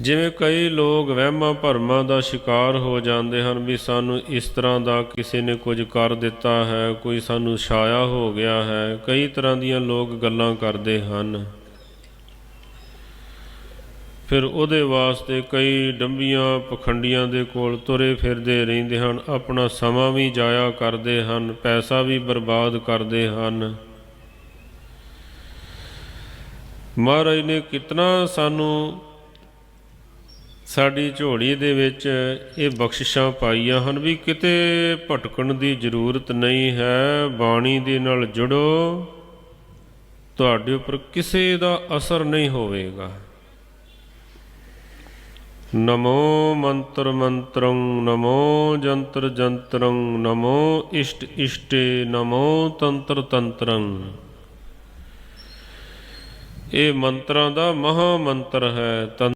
ਜਿਵੇਂ ਕਈ ਲੋਕ ਵਹਿਮਾਂ ਭਰਮਾਂ ਦਾ ਸ਼ਿਕਾਰ ਹੋ ਜਾਂਦੇ ਹਨ ਵੀ ਸਾਨੂੰ ਇਸ ਤਰ੍ਹਾਂ ਦਾ ਕਿਸੇ ਨੇ ਕੁਝ ਕਰ ਦਿੱਤਾ ਹੈ, ਕੋਈ ਸਾਨੂੰ ਛਾਇਆ ਹੋ ਗਿਆ ਹੈ, ਕਈ ਤਰ੍ਹਾਂ ਦੀਆਂ ਲੋਕ ਗੱਲਾਂ ਕਰਦੇ ਹਨ। ਫਿਰ ਉਹਦੇ ਵਾਸਤੇ ਕਈ ਡੰਬੀਆਂ ਪਖੰਡੀਆਂ ਦੇ ਕੋਲ ਤੁਰੇ ਫਿਰਦੇ ਰਹਿੰਦੇ ਹਨ, ਆਪਣਾ ਸਮਾਂ ਵੀ ਜਾਇਆ ਕਰਦੇ ਹਨ, ਪੈਸਾ ਵੀ ਬਰਬਾਦ ਕਰਦੇ ਹਨ। ਮਹਾਰਾਜ ਨੇ ਕਿਤਨਾ ਸਾਨੂੰ ਸਾਡੀ ਝੋਲੀ ਦੇ ਵਿੱਚ ਇਹ ਬਖਸ਼ਿਸ਼ਾਂ ਪਾਈਆਂ ਹਨ ਵੀ ਕਿਤੇ ਭਟਕਣ ਦੀ ਜ਼ਰੂਰਤ ਨਹੀਂ ਹੈ, ਬਾਣੀ ਦੇ ਨਾਲ ਜੁੜੋ, ਤੁਹਾਡੇ ਉੱਪਰ ਕਿਸੇ ਦਾ ਅਸਰ ਨਹੀਂ ਹੋਵੇਗਾ। ਨਮੋ ਮੰਤਰ ਮੰਤਰੰ, ਨਮੋ ਜੰਤਰ ਜੰਤਰੰ, ਨਮੋ ਇਸ਼ਟ ਇਸ਼ਟੇ, ਨਮੋ ਤੰਤਰ ਤੰਤਰੰ। ਇਹ ਮੰਤਰਾਂ ਦਾ ਮਹਾ ਮੰਤਰ ਹੈ, ਤੰ